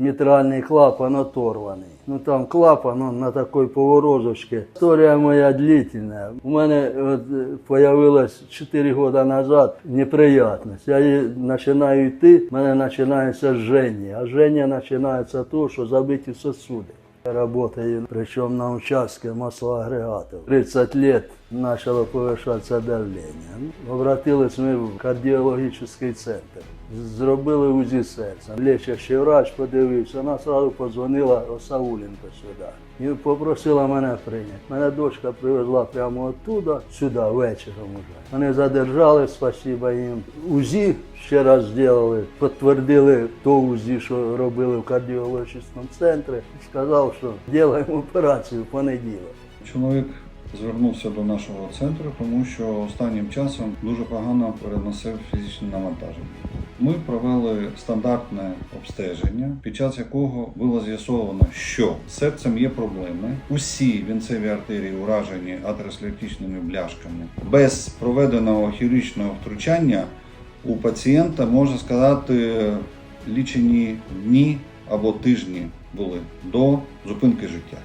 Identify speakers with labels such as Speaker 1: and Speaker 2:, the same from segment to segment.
Speaker 1: Мітральний клапан оторваний. Ну там клапан он на такій поворозочці. Історія моя длительна. У мене от, появилась 4 роки назад неприятність. Я її починаю йти, в мене починається жження. А жження починається того, що забиті сосуди. Я работаю, причем на участке маслоагрегатов. 30 лет начало повышаться давление. Ну, Обратились ми в кардіологічний центр. Зробили УЗІ серця. Лечащий врач подивився, вона одразу подзвонила Осауленко сюди. І попросила мене прийняти. Мене дочка привезла прямо оттуда, сюди, вечором уже. Вони задержали, спасіба їм. УЗІ ще раз зробили, підтвердили то УЗІ, що робили в кардіологічному центрі. Сказав, що робимо операцію в понеділок.
Speaker 2: Чоловік звернувся до нашого центру, тому що останнім часом дуже погано переносив фізичне навантаження. Ми провели стандартне обстеження, під час якого було з'ясовано, що серцем є проблеми. Усі вінцеві артерії уражені атеросклеротичними бляшками. Без проведеного хірургічного втручання у пацієнта можна сказати лічені дні або тижні були до зупинки життя.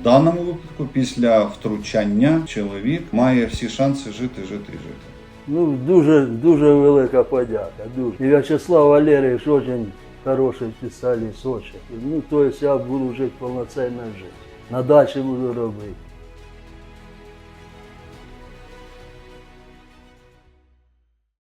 Speaker 2: В даному випадку, після втручання, чоловік має всі шанси жити, жити жити.
Speaker 1: Ну, дуже, дуже велика подяка. Дуже. І В'ячеслав Валерійович дуже хороший спеціаліст, очень. Ну, то есть я буду жити повноцінно жити. На дачі буду робити.